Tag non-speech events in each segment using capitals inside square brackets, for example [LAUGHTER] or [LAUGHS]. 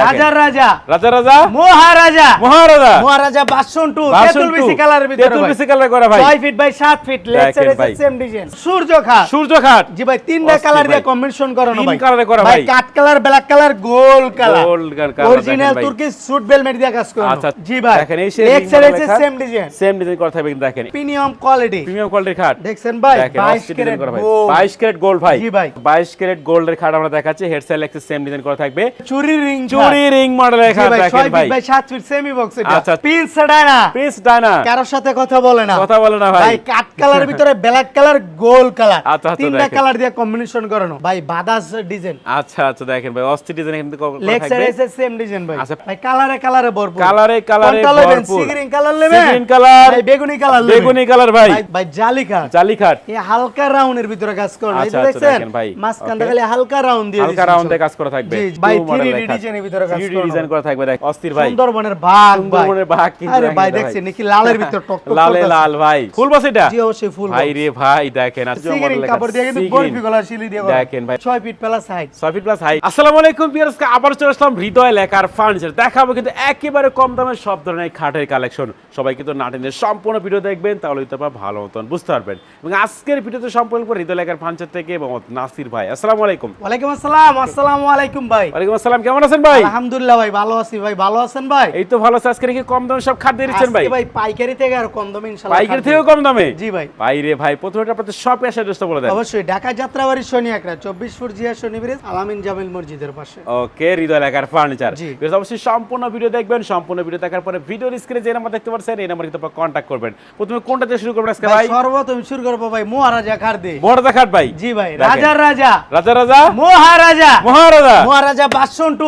রাজার রাজা রাজা। রাজা মহারাজা। মহারাজা? মহারাজা বাসন টু তেতুল। বিসি কালারের ভিতরে তেতুল ভাই। বিসি কালার করা ভাই। ছয় ফিট বাই সাত ফিট দেখেন ভাই। সেম ডিজাইন সূর্য খাট সূর্য খাট জি ভাই তিনটা কালার দিয়ে কম্বিনেশন করানো তিন কালারে করা ভাই। Cut colour black colour gold colour Gold colour original তুর্কি সুট বেলমেট দিয়ে কাজ করানো আচ্ছা জি ভাই দেখেন এই side same design same design করা থাকবে কিন্তু দেখেন। প্রিমিয়াম কোয়ালিটি প্রিমিয়াম কোয়ালিটির খাট। দেখছেন ভাই 22 ক্যারেট ভাই। গোল্ড 22 ক্যারেট গোল্ড ভাই। জি ভাই। 22 ক্যারেট গোল্ডের খাট আমরা দেখাচ্ছি। হেড সাইড একটা সেম ডিজাইন করা থাকবে। চুরি রিং চুরি রিং মডেলের জি খাট ভাই দেখেন 6 ভাই। Feet by 7 feet semi box এটা। পিন সেডানা প্রিন্স ডানা কারোর সাথে কথা বলে না। কথা বলে না ভাই। ভাই কাট কালারের ভিতরে ব্ল্যাক কালার গোল কালার আচ্ছা, আচ্ছা, তিনটা। কালার দিয়ে কম্বিনেশন করানো। ভাই বাদাস ডিজাইন আচ্ছা আচ্ছা দেখেন ভাই অস্থির ডিজাইন কিন্তু করা লেগ থাকবে সাইড আছে সেম ডিজাইন ভাই। ভাই কালারে কালারে ভরপুর। কালারে কালারে কোনটা নেবেন? ভরপুর। সিগ্রিন কালার নেবেন? সিগ্রিন কালার ভাই বেগুনি কালার নেবেন। বেগুনি কালার ভাই। ভাই এই হালকা রাউন্ডের ভিতরে কাজ করে। দেখছেন। মাঝখানটা. খালি হালকা রাউন্ড দিয়ে হালকা রাউন্ডে। কাজ করা থাকবে। ভাই True 3D ডিজাইনের ভিতরে কাজ 3D ডিজাইন করা থাকবে দেখ। অস্থির ভাই। সুন্দরবনের বাঘ সুন্দরবনের বাঘ কিন্তু আরে ভাই দেখছেন নাকি লালের ভিতর টক টক লালে লাল ভাই। ফুল বস এটা? জি অবশ্যই ফুল ভাই রে ভাই দেখেন কাপড় দিয়ে কিন্তু বরফি গলার শিলি দিয়ে দেখেন ভাই। 6 ফিট প্লাস হাইট ছয় ফিট প্লাস হাই আসসালামু আলাইকুম ভিউয়ার্স আবার চলে আসলাম হৃদয় লেখার ফার্নিচার দেখাবো কিন্তু একেবারে কম দামে সব ধরনের খাটের কালেকশন সবাই কিন্তু নাটিনের সম্পূর্ণ ভিডিও দেখবেন তাহলে হয়তো আপনারা ভালো মতন বুঝতে পারবেন। এবং আজকের ভিডিওতে সম্পূর্ণ করে হৃদয় লেখার ফার্নিচার থেকে এবং নাসির ভাই। আসসালামু আলাইকুম। ওয়ালাইকুম আসসালাম আসসালামু আলাইকুম ভাই। ওয়ালাইকুম আসসালাম কেমন আছেন ভাই? আলহামদুলিল্লাহ ভাই ভালো আছি ভাই। ভালো আছেন ভাই? এই তো ভালো আছে। আজকে নাকি কম দামে সব খাট দিয়ে দিচ্ছেন ভাই। ভাই পাইকারি থেকে আর কম দামে ইনশাআল্লাহ পাইকারি খাট দেব। কম দামে? জি ভাই। ভাই রে ভাই প্রথমে আপনাদের সব এসে দোস্ত বলে দেন। অবশ্যই ঢাকা যাত্রাবাড়ি শনি একরা চব্বিশ ফুট জিয়া শনি ব্রিজ আলামিন জামিল মসজিদের পাশে। ওকে হৃদয় লেখার ফার্নিচার জি। অবশ্যই সম্পূর্ণ ভিডিও দেখবেন সম্পূর্ণ ভিডিও দেখার পরে ভিডিওর স্ক্রিনে যে নাম্বার দেখতে পাচ্ছেন এই নাম্বার কিন্তু আপনারা কন্ট্যাক্ট করবেন। প্রথমে কোনটা দিয়ে শুরু করবেন আজকে ভাই সর্বপ্রথম শুরু করব ভাই মহারাজা খার দে বড় দেখাট ভাই। জি ভাই। রাজার রাজা রাজা। রাজা মহারাজা। মহারাজা। মহারাজা বাসন টু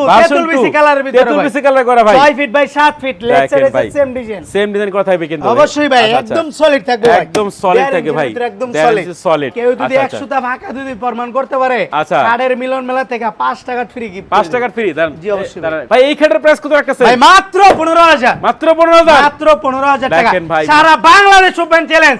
ভার্সন তেতুল কালারের ভিতরে তেতুল কালার করা ভাই। 6 ফিট বাই 7 ফিট লেগ দেখেন সাইড ভাই। আছে সেম ডিজাইন সেম ডিজাইন করা থাকবে কিন্তু অবশ্যই ভাই। একদম সলিড থাকবে একদম solid থাকবে ভাই। একদম সলিড কেউ যদি এক। যদি প্রমাণ করতে পারে। কার্ডের মিলন মেলা থেকে 5 টাকা ফ্রি গিফট পাঁচ টাকার ফ্রি জি, অবশ্যই ভাই। ভাই এই খাটের প্রাইস কত রাখতেছে ভাই মাত্র 15000 15000 টাকা। সারা বাংলাদেশ ওপেন চ্যালেঞ্জ।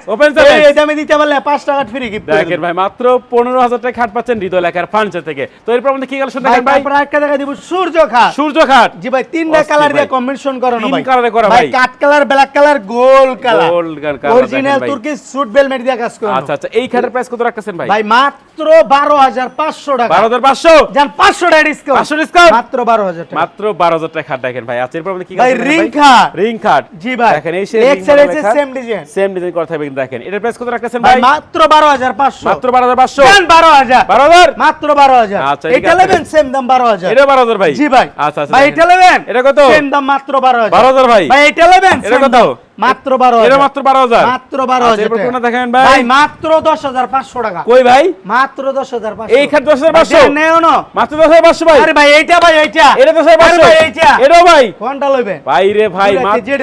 এই দামে দিতে পারলে 5 টাকা ফ্রি গিফট দেখেন ভাই মাত্র পনেরো হাজার টাকা খাট পাচ্ছেন হৃদয় লেখার ফার্নিচার থেকে। তো এরপর আমাদের কি কালেকশন ভাই দেখেন ভাই? তারপর আরেকটা দেখা দিব সূর্য খাট সূর্য খাট জি ভাই তিনটা কালার দিয়ে কম্বিনেশন করানো তিন ভাই। কালারে করা ভাই। Cut colour black colour gold colour Gold colour original তুর্কি সুট বেলমেট দিয়ে কাজ করানো। আচ্ছা আচ্ছা এই খাটের প্রাইস কত রাখতেছেন ভাই? ভাই মাত্র 12500 টাকা। বারো হাজার পাঁচশো? জান 500 টাকা ডিসকাউন্ট 500 discount? মাত্র 12000 টাকা। মাত্র বারো হাজার টাকা খাট দেখেন ভাই। আচ্ছা এরপর কি ভাই রিং খাট রিং খাট জি ভাই দেখেন এই সে লেগ সাইড আছে সেম ডিজাইন সেম ডিজাইন করা থাকবে কিন্তু দেখেন। এটার প্রাইস কত রাখতেছেন ভাই মাত্র 12500 মাত্র বারো হাজার পাঁচশো। জান 12000 বারো হাজার? মাত্র 12000 আচ্ছা, এটা নেবেন সেম দাম 12000 এটা বারো হাজার ভাই। জি ভাই। আচ্ছা আচ্ছা ভাই এটা নেবেন? এটা কত? দাম মাত্র 12000 বারো হাজার ভাই। ভাই এটা নেবেন? এটা কত? মাত্র 12000 এটা মাত্র বারো হাজার। মাত্র 12000 আচ্ছা, কোনটা দেখাবেন ভাই? মাত্র 10500 টাকা। কই ভাই? মাত্র 10500 এই খাট দশ হাজার পাঁচশো? নেও না। মাত্র দশ হাজার পাঁচশো ভাই? আরে ভাই এইটা ভাই এইটা। এটা দশ হাজার পাঁচশো ভাই এইটা। এটাও ভাই? কোনটা লইবেন ভাই রে ভাই মাত্র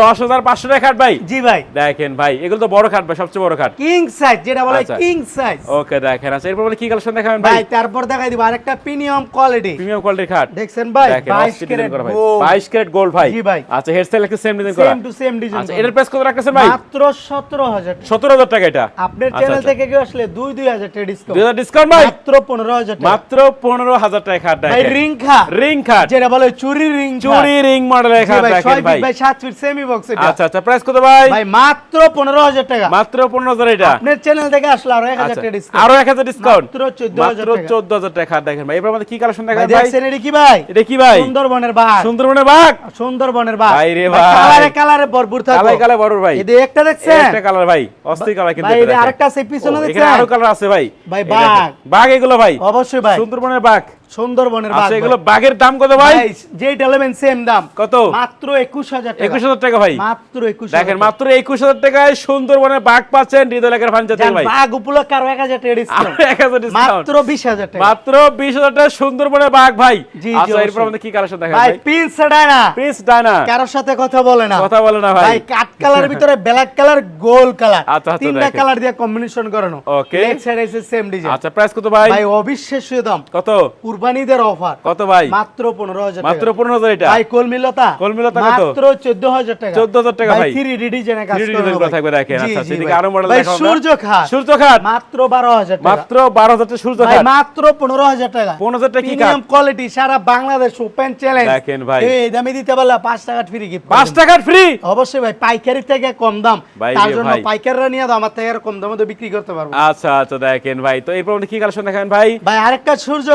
দশ হাজার পাঁচশো টাকা খাট ভাই। জি ভাই। দেখেন ভাই এগুলো তো বড় খাট ভাই সবচেয়ে বড় খাট। কিং সাইজ যেটা বলে আচ্ছা। কিং সাইজ ওকে দেখেন আচ্ছা এরপর বলে কি কালেকশন দেখাবেন ভাই তারপর দেখাই দিব আরেকটা প্রিমিয়াম কোয়ালিটি প্রিমিয়াম কোয়ালিটির খাট। দেখছেন ভাই দেখেন 22 ক্যারেট গোল্ড 22 ক্যারেট গোল্ড ভাই। জি ভাই। আচ্ছা হেয়ার স্টাইল একটা সেম ডিজাইন করা। সেম টু সেম ডিজাইন আচ্ছা এটার প্রাইস কত রাখতেছেন ভাই? মাত্র 17000 টাকা। 17000 টাকা এটা? আপনার চ্যানেল আচ্ছা। থেকে আসলে 2 2000 টাকা ডিসকাউন্ট 2000 ডিসকাউন্ট ভাই? মাত্র 15000 টাকা। মাত্র 15000 টাকা খাট ভাই রিং খা রিং খাট। যেটা বলে চুরি রিং চুরি রিং মডেলের খাট ভাই ভাই। 7 ফিট সেমি বক্স এটা। আচ্ছা আচ্ছা প্রাইস কত ভাই? ভাই মাত্র 15000 টাকা। মাত্র 15000 এটা। আপনার চ্যানেল থেকে আসলে আরও 1000 টাকা ডিসকাউন্ট আরও 1000 ডিসকাউন্ট মাত্র 14000 মাত্র টাকা। 14000 টাকা দেখেন ভাই। এবার আমাদের কি কালেকশন ভাই ভাই? দেখছেন এটা কি ভাই? এটা কি ভাই? সুন্দরবনের বাঘ। সুন্দরবনের বাঘ? সুন্দরবনের বাঘ। ভাই রে ভাই, ভাই। কালারে কালারে ভরপুর কালাই কালাই বড় ভাই। এই একটা দেখছেন? একটা কালার ভাই অস্থির কালার কিন্তু ভাই। আরেকটা আছে পিছনে দেখছেন? এখানে আরও কালার আছে ভাই। ভাই, বাঘ। বাঘ এগুলো ভাই। অবশ্যই ভাই। সুন্দরবনের বাঘ। সুন্দরবনের বাঘ আচ্ছা এগুলো বাঘের দাম কত ভাই? ভাই যেটা সেম দাম। কত? মাত্র 21000 টাকা। একুশ হাজার টাকা ভাই। মাত্র 21000 দেখেন মাত্র একুশ হাজার টাকায় সুন্দরবনের বাঘ পাচ্ছেন হৃদয় লেখার ফার্নিচার থেকে ভাই। বাঘ উপলক্ষে আরও 1000 টাকা ডিসকাউন্ট আরও এক হাজার ডিসকাউন্ট মাত্র 20000 টাকা। মাত্র বিশ হাজার টাকা সুন্দরবনের বাঘ ভাই। আচ্ছা এরপর আমাদের কি কালেকশন দেখা ভাই পিন সেডানা প্রিন্স ডায়না কারোর সাথে কথা বলে না। কথা বলে না ভাই। ভাই কাট কালারের ভিতরে ব্ল্যাক কালার গোল কালার তিনটা কালার দিয়ে কম্বিনেশন করানো। Okay. লেগ সাইড আছে সেম ডিজাইন আচ্ছা প্রাইস কত ভাই? ভাই অবিশ্বাস্য দাম। কত? কুরবানিদের অফার কত ভাই? মাত্র পনেরো হাজার মাত্র পনেরো হাজার এটা? ভাই কলমিলতা? কলমিলতা কত? মাত্র চোদ্দ হাজার টাকা। 14,000 টাকা ভাই। থ্রি ডি ডিজাইনে কাজ 3D করানো ডিজাইন করা ভাই। দেখেন। আচ্ছা, সেদিকে ভাই। আরও ভাই দেখাবো আমরা। সূর্য খাট। সূর্য খাট? মাত্র বারো হাজার টাকা। মাত্র বারো হাজার সূর্য ভাই মাত্র পনেরো হাজার টাকা। পনেরো হাজার টাকা কি প্রিমিয়াম কোয়ালিটি সারা বাংলাদেশ ওপেন চ্যালেঞ্জ দেখেন ভাই। এই দামে দিতে পারলে পাঁচ টাকা ফ্রি গিফট পাঁচ টাকার ফ্রি অবশ্যই ভাই পাইকারি থেকে কম দাম। ভাই তার জন্য পাইকাররা নিয়ে দাও আমার থেকে আর কম দামে তো বিক্রি করতে পারব। আচ্ছা আচ্ছা দেখেন ভাই। তো এরপর আপনি কি কালেকশন দেখেন ভাই? ভাই আরেকটা সূর্য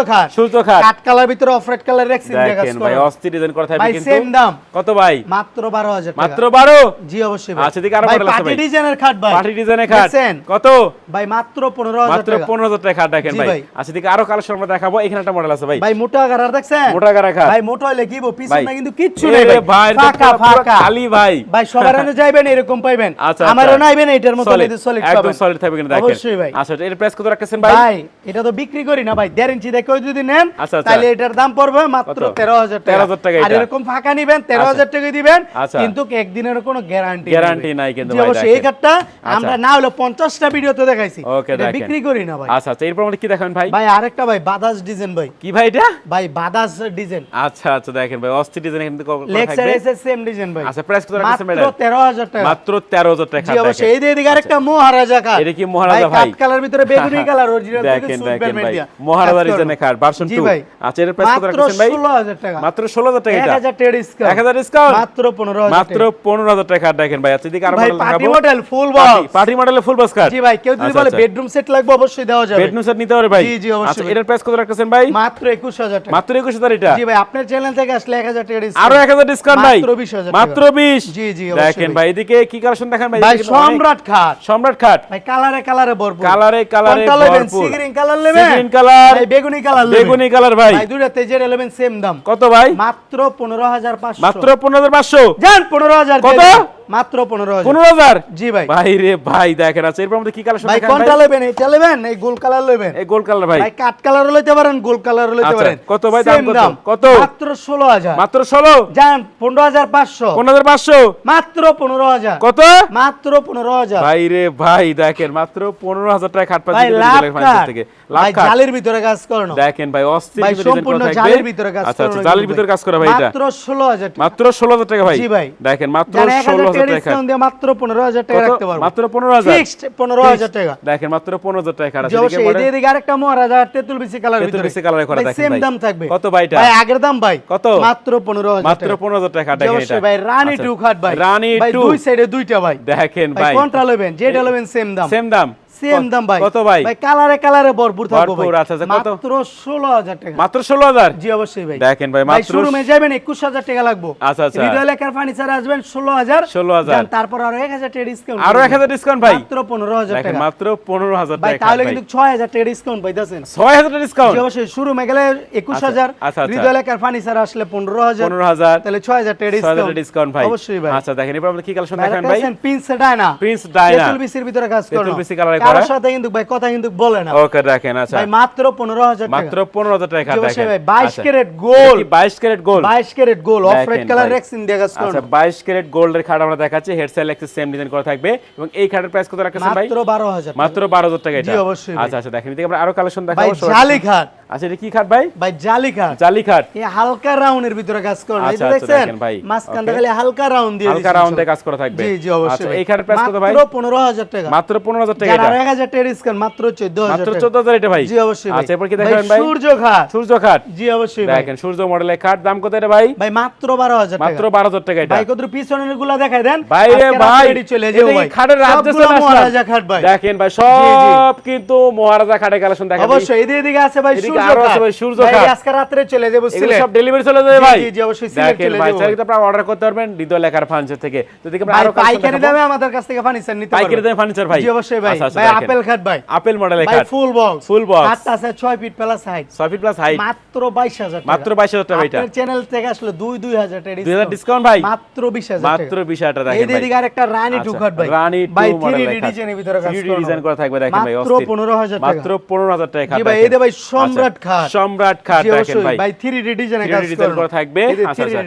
খাট খাট। কাট কালার ভিতরে অফ রেড কালার রেক্সিন দিয়ে কাজ ভাই অস্থির ডিজাইন করা থাকবে কিন্তু। সেম দাম। কত ভাই? মাত্র বারো হাজার টাকা। মাত্র বারো? জি অবশ্যই আচ্ছা, এদিকে আরও ভাই model আছে পার্টি ডিজাইনের খাট ভাই। পার্টি ডিজাইনের খাট। কত? ভাই মাত্র পনেরো হাজার মাত্র টাকা। পনেরো হাজার টাকা খাট দেখেন ভাই। ভাই। আচ্ছা এদিকে আরও কালেকশন আমরা দেখাবো। এখানে একটা মডেল আছে ভাই। ভাই মোটা গাড়ার দেখছেন? মোটা গাড়া খাট। ভাই মোটা হলে কি পিছনে কিন্তু কিচ্ছু নেই ভাই। ভাই এটা তো ফাঁকা পুরো- পুরো ফাঁকা। খালি ভাই। ভাই সবার এনে যাইবেন এরকম পাইবেন। আচ্ছা, আমারও আচ্ছা। নাইবেন এটার মতো Solid, সলিড একদম সলিড থাকবে কিন্তু দেখেন। অবশ্যই ভাই। আচ্ছা এর প্রাইস কত রাখতেছেন ভাই? ভাই এটা তো বিক্রি করি না ভাই। দেড় ইঞ্চি দেখে যদি নেন আচ্ছা, আচ্ছা। তাহলে এটার দাম পড়বে মাত্র কত? তেরো হাজার টাকা আর এরকম ফাঁকা নিবেন তেরো হাজার টাকা দিবেন আচ্ছা। কিন্তু একদিনের কোনো গ্যারান্টি Guarantee নাই কিন্তু অবশ্যই এই। কাঠটা আচ্ছা। আমরা না হলে পঞ্চাশটা ভিডিওতে দেখাইছি। বিক্রি করি না ভাই আচ্ছা আচ্ছা এরপর আমরা কি দেখাবেন ভাই ভাই আরেকটা ভাই বাদাস ডিজাইন ভাই কি ভাই এটা ভাই বাদাস ডিজাইন আচ্ছা আচ্ছা দেখেন ভাই অস্থির ডিজাইন কিন্তু লেগ থাকবে। সেম ডিজাইন ভাই আচ্ছা প্রাইস কত রাখতেছেন ভাই মাত্র এটা? তেরো হাজার টাকা মাত্র তেরো হাজার টাকা জি অবশ্যই এই দিকে আরেকটা মহারাজা কাঠ এটা কি মহারাজা ভাই? কালার ভিতরে বেগুনি [LAUGHS] কালার অরিজিনাল দেখেন দেখেন ভাই মহারাজা ভার্সন জি 2 ভাই। আচ্ছা এর প্রাইস কত মাত্র রাখতেছেন ভাই? মাত্র 16000 টাকা এটা? 1000 টাকা ডিসকাউন্ট 1000 ডিসকাউন্ট মাত্র 15000 মাত্র 15000 টাকা দেখেন ভাই আচ্ছা এদিকে আরও ভাই model party model full box party মডেলের ফুল বক্স কার্ড জি ভাই কেউ যদি আচ্ছা, বলে। বেডরুম সেট লাগবে অবশ্যই দেওয়া যাবে। বেডরুম সেট নিতে পারে ভাই। জি, জি, অবশ্যই। আচ্ছা ভাই। প্রাইস কত রাখতেছেন ভাই? মাত্র 21000 টাকা। মাত্র 21000 এটা? জি ভাই আপনার চ্যানেল থেকে আসলে 1000 টাকা ডিসকাউন্ট আরও 1000 ডিসকাউন্ট ভাই। মাত্র 20000 মাত্র 20 জি, জি, দেখেন ভাই। ভাই এদিকে কি কালেকশন দেখেন ভাই? এদিকে সম্রাট খাট। সম্রাট খাট। ভাই কালারে কালারে ভরপুর। কালারে কালারে ভরপুর। সিগ্রিন কালার নেবেন? সিগ্রিন কালার বেগুনি কালার নেবেন কালার ভাই? ভাই দুইটাতে যেটা নেবেন সেম দাম। কত ভাই? মাত্র 15500 মাত্র 15500 জান 15000 কত? মাত্র 15000 15000 জি ভাই। ভাই রে ভাই দেখেন আছে এরপর আমাদের কি কালেকশন ভাই কোনটা নেবেন? এটা নেবেন? এই গোল কালার নেবেন? এই গোল্ড কালার ভাই। ভাই কাট কালার পারেন গোল কালার আচ্ছা, পারেন। কত ভাই দাম কত? কত? মাত্র 16000 মাত্র 16 জান 15500 15500 মাত্র 15000 কত? মাত্র 15000 ভাই রে ভাই দেখেন মাত্র 15000 টাকা খাট লাভ থেকে। লাভ জালের ভিতরে কাজ করানো দেখেন ভাই অস্থির ভাই সম্পূর্ণ জালের ভিতরে কাজ আচ্ছা আচ্ছা করানো জালের ভিতরে কাজ করা ভাই এটা। মাত্র 16000 টাকা। মাত্র 16000 টাকা ভাই। জি ভাই। দেখেন মাত্র জান 1000 16000 টাকা টাকা ডিসকাউন্ট দিয়ে মাত্র 15000 টাকা রাখতে পারব। মাত্র 15000 ফিক্সড 15000 টাকা। দেখেন মাত্র 15000 টাকা খাট অবশ্যই এদিকে এদিকে আরেকটা মহারাজা তেতুল বিসি কালার ভিতরে। বিসি কালারে করা দেখেন সেম দাম থাকবে। কত ভাই এটা? ভাই আগের দাম ভাই। কত? মাত্র 15000 মাত্র 15000 টাকা দেখেন এটা। ভাই রানী আচ্ছা। টু খাট ভাই। রানী টু। দুই সাইডে দুইটা ভাই। দেখেন ভাই ভাই। কোনটা নেবেন যেটা নেবেন সেম দাম। সেম দাম। সেম দাম ভাই। কত ভাই? ভাই কালারে কালারে ভরপুর থাকব ভাই। আচ্ছা, আচ্ছা, কত? মাত্র 16000 টাকা। মাত্র 16000 জি অবশ্যই ভাই। দেখেন ভাই, ভাই মাত্র- শোরুমে যাবেন 21000 টাকা লাগবে। আচ্ছা, আচ্ছা। হৃদয় লেখার ফার্নিচার আসবেন 16000 16,000 তারপর আরও 1000 টাকা ডিসকাউন্ট আরও 1000 ডিসকাউন্ট ভাই? মাত্র 15000 দেখেন টাকা। মাত্র 15000 ভাই তাহলে কিন্তু 6000 টাকা ডিসকাউন্ট পাইতাছেন 6000 টাকা ডিসকাউন্ট জি অবশ্যই শোরুমে গেলে 21000 আচ্ছা, আচ্ছা। হৃদয় লেখার ফার্নিচার আসলে 15000 15000 তাহলে 6000 টাকা 6000 ডিসকাউন্ট ডিসকাউন্ট ভাই। অবশ্যই ভাই। আচ্ছা দেখেন এবার আমরা কি কালেকশন ভাই দেখান ভাই প্রিন্স ডায়না। Prince Diana. তেতুল বিসির ভিতরে কাজ করো। তেঁতুল বিসি কালারে কারোর করা। সাথে কিন্তু ভাই কথা কিন্তু বলে না। ওকে দেখেন আচ্ছা। ভাই মাত্র 15000 টাকা। মাত্র 15000 টাকা দেখেন। ভাই, 22 আচ্ছা। Carat gold. 22 carat gold. 22 carat gold of red colour rex India আচ্ছা 22 ক্যারেট গোল্ডের খাট আমরা দেখাচ্ছি এক্সেস সেম ডিজাইন করা থাকবে। এবং এই খাটের প্রাইস কত রাখছেন ভাই? মাত্র 12000 মাত্র 12000 টাকা এটা। জি, অবশ্যই আচ্ছা আচ্ছা দেখেন এদিকে আমরা আরও কালেকশন দেখাবো সবাই- জালি খাট। আচ্ছা এটা কি খাট ভাই? ভাই জালি খাট। জালি খাট। এই হালকা রাউন্ডের ভিতরে কাজ করো এই আচ্ছা, আচ্ছা, দেখেন ভাই। খালি হালকা রাউন্ড দিয়ে হালকা রাউন্ডে কাজ করা থাকবে। জি জি অবশ্যই আচ্ছা এই খাটের প্রাইস কত ভাই? মাত্র 15000 টাকা। মাত্র 15000 টাকা 1000 টাকা ডিসকাউন্ট মাত্র 14000 মাত্র 14000 এটা ভাই? জি অবশ্যই আচ্ছা এরপর কি দেখাবেন ভাই? সূর্য খাট। সূর্য খাট। জি অবশ্যই ভাই। দেখেন সূর্য মডেলের খাট দাম কত এটা ভাই? ভাই মাত্র 12000 টাকা। মাত্র 12000 টাকা এটা। ভাই কত পিছনেরগুলা দেখাই দেন। ভাই রে ভাই চলে যাও ভাই। খাটের রাজ্য সবগুলো মহারাজা খাট ভাই। দেখেন ভাই সব কিন্তু মহারাজা খাটের কালেকশন অবশ্যই এদিকে এদিকে আছে ভাই সূর্য আরও আছে ভাই সূর্য খাট। আজকে রাত্রে চলে যাব সিলেট। সব ডেলিভারি চলে যাবে ভাই। জি, জি, অবশ্যই সিলেট চলে যাব। আপনারা অর্ডার করতে পারবেন হৃদয় লেখার ফার্নিচার থেকে। আরও পাইকারি দামে আমাদের কাছ থেকে ফার্নিচার নিতে পাইকারি দামে ফার্নিচার ভাই। জি অবশ্যই ভাই। আচ্ছা, আচ্ছা, ভাই। আপেল খাট ভাই। আপেল মডেলের খাট। ফুল বক্স ফুল বক্স খাটটা আছে 6 feet plus height 6 feet plus height মাত্র 22000 টাকা। মাত্র 22000 টাকা এটা। চ্যানেল থেকে আসলে 2 2000 টাকা 2000 ডিসকাউন্ট ভাই। মাত্র 20000 মাত্র 20000 টাকা এই দিকে আরেকটা রানী টু আচ্ছা, খাট ভাই। রানী টু মডেলের 3D খাট। ডিজাইনের ভিতরে কাজ 3D ডিজাইন করা থাকবে দেখেন ভাই মাত্র 15000 টাকা। মাত্র 15000 টাকা খাট ভাই এই যে ভাই সম্রাট সম্রাট খাট। সম্রাট খাট দেখেন ভাই। ভাই 3D ডিজাইনে 3D কাজ করা থাকবে। আচ্ছা আচ্ছা।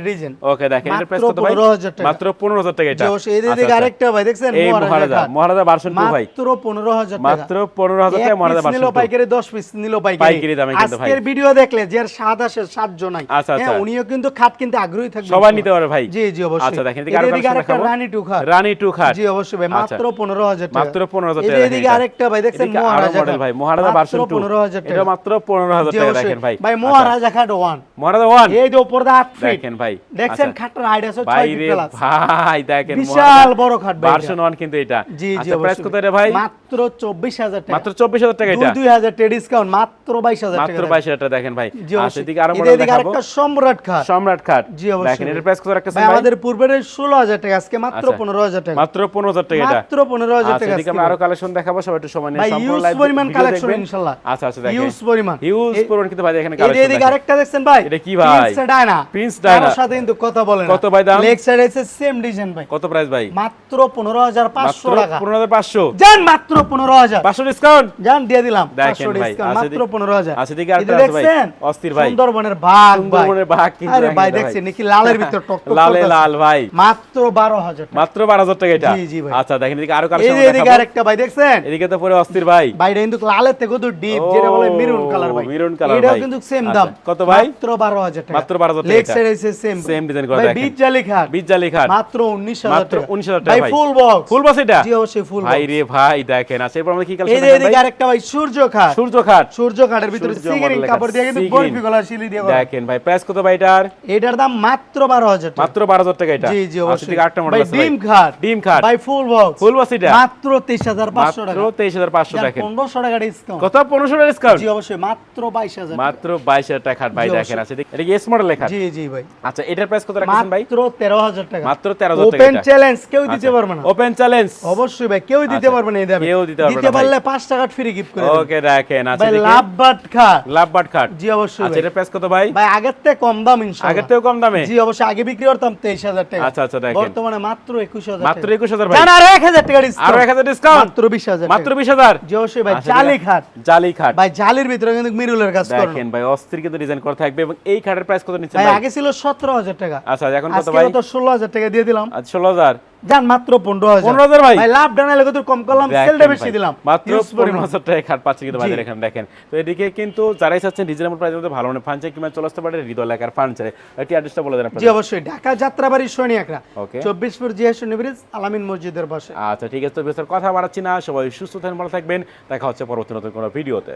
ওকে দেখেন এটা প্রাইস মাত্র কত ভাই? 15,000 টাকা। মাত্র 15000 টাকা এটা। এই আচ্ছা, আচ্ছা। আরেকটা ভাই, দেখছেন? মহারাজা মহারাজা খাট। মহারাজা ভার্সন 2 ভাই। মাত্র 15,000 টাকা। মাত্র 15000 টাকা এক মহারাজা piece ভার্সন নিলো 2 পাইকারি 10 পিস নিলো পাইকারি। দামে কিন্তু ভাই। আজকের ভিডিও দেখলে যে স্বাদ আসে স্বাদ জনাই। আচ্ছা, আচ্ছা। হ্যাঁ, উনিও কিন্তু খাট কিনতে আগ্রহী থাকবে সবাই নিতে পারে ভাই। জি জি অবশ্যই। আচ্ছা দেখেন এদিকে আরেকটা রানী টু খাট। রানী টু খাট। জি অবশ্যই ভাই আচ্ছা। মাত্র 15000 টাকা। মাত্র 15000 এই টাকা এদিকে আরেকটা ভাই দেখছেন মহারাজা মডেল ভাই মহারাজা ভার্সন মাত্র 2 15000 টাকা এটা মাত্র 15000 জি টাকা দেখেন ভাই। ভাই আচ্ছা। মহারাজা খাট ওয়ান মহারাজা 1 এই যে উপর দা দেখেন ভাই। দেখছেন আচ্ছা। খাটটার হাইট আছে 6 ভাই ফিট রে প্লাস ভাই দেখেন বিশাল বড় খাট ভাই ভার্সন 1 কিন্তু এটা। জি জি আচ্ছা প্রাইস কত এটা ভাই? মাত্র 24000 টাকা। মাত্র 24000 টাকা এটা? 2000 টাকা ডিসকাউন্ট মাত্র 22000 টাকা। মাত্র 22000 টাকা দেখেন ভাই। এদিকে আরও এদিকে আরেকটা সম্রাট খাট। সম্রাট খাট। জি, অবশ্যই। দেখেন। এর প্রাইস কত আমাদের পূর্বের 16000 টাকা আজকে মাত্র আচ্ছা। 15000 টাকা। মাত্র 15000 টাকা এটা? মাত্র 15000 আচ্ছা টাকা আজকে। আমরা আরও কালেকশন দেখাবো সবাই একটু সময় নিয়ে সম্পূর্ণ ইউজ লাইভ পরিমাণ কালেকশন ইনশাআল্লাহ আচ্ছা আচ্ছা দেখেন। ইউজ পরিমাণ। এই- পরিমাণ কিন্তু ভাই এখানে কালেকশন এদিকে আরেকটা দেখছেন ভাই? এটা কি ভাই? Prince Diana prince Diana. কারোর সাথে কিন্তু কথা বলে না। কত ভাই দাম? লেগ সাইড আছে সেম ডিজাইন ভাই। কত প্রাইস ভাই? মাত্র 15500 মাত্র টাকা। 15500 জান মাত্র 15000 500 ডিসকাউন্ট জান দিয়ে দিলাম। দেখেন 500 ভাই, ডিসকাউন্ট মাত্র এদিকে- 15000 আছে এদিকে আরেকটা আছে দেখছেন? অস্থির ভাই। সুন্দরবনের ভাই। সুন্দরবনের কিন্তু আরে ভাই দেখছেন নাকি লালের ভিতর টক লালে লাল ভাই। মাত্র 12000 টাকা। মাত্র 12000 টাকা এটা? জি, জি ভাই। আচ্ছা দেখেন এদিকে আরও কালেকশন এদিকে আরেকটা ভাই দেখছেন? এদিকে তো পুরো অস্থির ভাই। ভাইটা কিন্তু লালের থেকে তো ডিপ যেটা বলে মেরুন কালার ভাই। maroon color এটাও কিন্তু সেম আচ্ছা, দাম। কত ভাই? মাত্র 12000 টাকা। মাত্র 12,000 টাকা। Leg side same Same design করা দেখেন। বিট জালি খাট বিজ্জালি খাট মাত্র 19000 মাত্র টাকা 19,000 টাকা ভাই। ফুল বক্স ফুল বস এটা? জি অবশ্যই ফুল ভাই রে ভাই দেখেন। আচ্ছা এরপর আমরা কি এই কালেকশন যে এদিকে আরেকটা ভাই সূর্য খাট। সূর্য খাট। সূর্য খাটের ভিতরে সূর্য কাপড় দিয়ে কিন্তু বরফি গলার শিলি দিয়ে। দেখেন ভাই প্রাইস কত ভাই এটার? এটার দাম মাত্র 12000 টাকা। মাত্র 12000 টাকা এটা। জি জি আচ্ছা, অবশ্যই। আরেকটা মডেল আছে ভাই। ডিম খাট। ডিম খাট। ভাই ফুল বক্স ফুল বস এটা। মাত্র 23500 মাত্র 23500 যার দেখেন। 1500 টাকা ডিসকাউন্ট কত? 1500 টাকা ডিসকাউন্ট জি অবশ্যই। মাত্র 22000 মাত্র 22000 টাকা খাট ভাই দেখেন। আচ্ছা এটা কি এস মডেল লেখা জি জি ভাই। আচ্ছা এটার প্রাইস কত রাখছেন ভাই? মাত্র 13000 টাকা। মাত্র 13000 টাকা ওপেন চ্যালেঞ্জ কেউ দিতে পারবে না। ওপেন চ্যালেঞ্জ অবশ্যই ভাই কেউ দিতে আচ্ছা, পারবে না এই দামে। কেউ দিতে পারবে দিতে পারলে 5 টাকা ফ্রি গিফট করে ওকে দেখেন আচ্ছা ভাই লাভ বাট খাট। লাভ বাট খাট। জি অবশ্যই আচ্ছা ভাই। প্রাইস কত ভাই? ভাই আগের থেকে কম দাম ইনশাআল্লাহ আগের থেকেও কম দামে? জি অবশ্যই। আগে বিক্রি করতাম 23000 টাকা। আচ্ছা, দেখেন। বর্তমানে মাত্র 21000 মাত্র 21000 ভাই। জান 1000 টাকা ডিসকাউন্ট আরও 1000 ডিসকাউন্ট মাত্র 20000 মাত্র 20000 জি অবশ্যই ভাই জালি খাট। জালি খাট। ভাই জালির ভিতরে কিন্তু মিরুলের কাজ দেখেন ভাই অস্থির কিন্তু ডিজাইন করা থাকবে এবং এই খাটের প্রাইস কত নিচ্ছেন ভাই আগে ছিল 17000 টাকা। আচ্ছা এখন কত আজকে তো 16000 টাকা দিয়ে দিলাম। আচ্ছা 16000 জান মাত্র 15000 15,000 ভাই? ভাই লাভ ডানা লেগে কম করলাম সেলটা বেশি দিলাম। মাত্র পরিমাণ। 15000 টাকায় খাট পাচ্ছি কিন্তু বাজারে এখানে দেখেন তো এদিকে কিন্তু যারাই চাচ্ছেন রিজনেবল প্রাইসের মধ্যে ভালো মানে ফার্নিচার কিংবা চলে আসতে পারে হৃদয় এলাকার ফার্নিচারে একটি অ্যাড্রেসটা বলে দেন জি অবশ্যই। ঢাকা যাত্রাবাড়ি শনি একরা ওকে। 24 ফুট জিয়া ব্রিজ আলামিন মসজিদের পাশে। আচ্ছা ঠিক আছে। তো কথা বাড়াচ্ছি না। সবাই সুস্থ থাকবেন ভালো থাকবেন। দেখা হচ্ছে পরবর্তী নতুন কোনো ভিডিওতে।